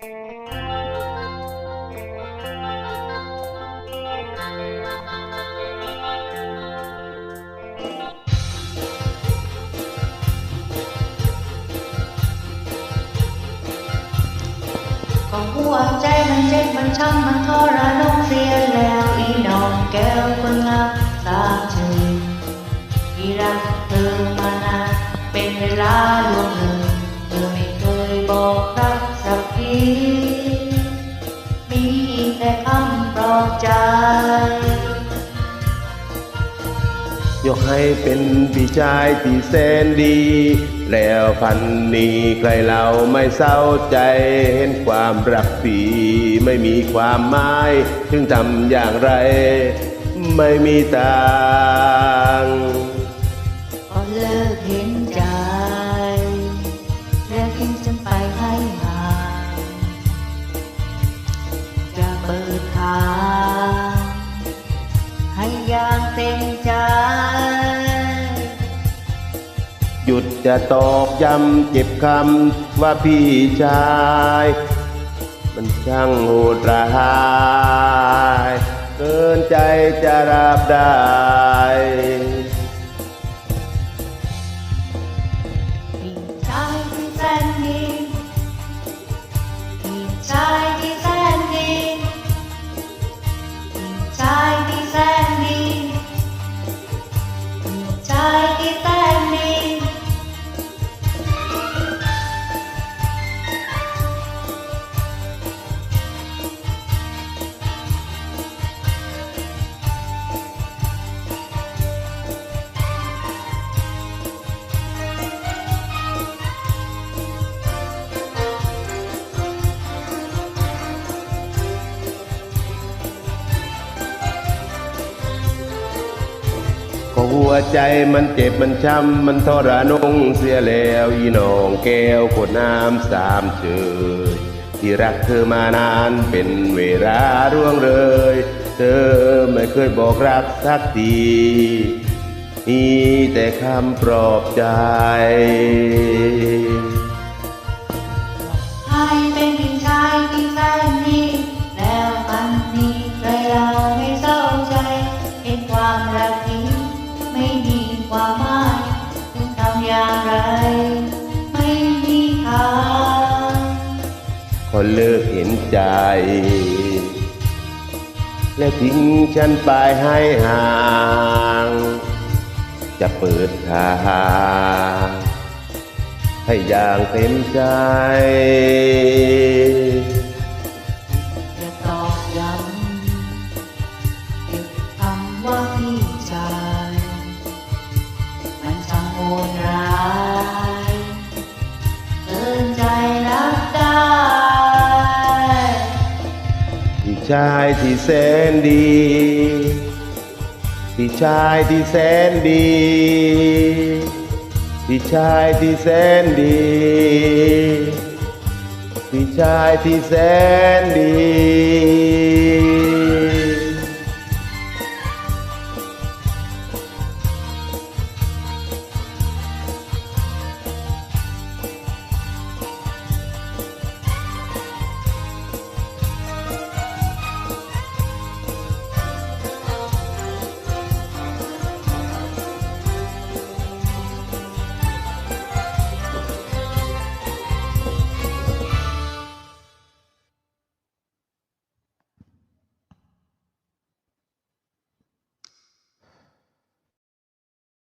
ก็หัวใจมันเจ็บมันช้ำมันทรนงเสียแล้วอีน้องแก้วคนงามสาบชื่นที่รักเธอมานานเป็นเวลาล่วงเลย ยกให้เป็นพี่ชายที่แสนดี แล้วพันนี้ใครเราไม่เศร้าใจ เห็นความรักผีไม่มีความหมาย ถึงทำอย่างไร ไม่มีทางก็เลิกเห็นใจแล้วทิ้งฉันไปให้ห่างจะเปิดทาง หยุดจะตอกย้ำเจ็บคำว่าพี่ชาย มันช่างโหดร้าย เกินใจจะรับได้ ก็หัวใจมันเจ็บมันช้ำมันทรนงเสียแล้วอีน้องแก้วกดน้ำสามเชยที่รักเธอมานานเป็นเวลาร่วงเลย เธอไม่เคยบอกรักสักทีมีแต่คำปลอบใจ ไรไม่มีทางคนเลิกเห็นใจ และทิ้งฉันไปให้ห่าง จะเปิดทางให้อย่างเต็มใจ ชายที่แสนดี พี่ชายที่แสนดี พี่ชายที่แสนดี พี่ชายที่แสนดี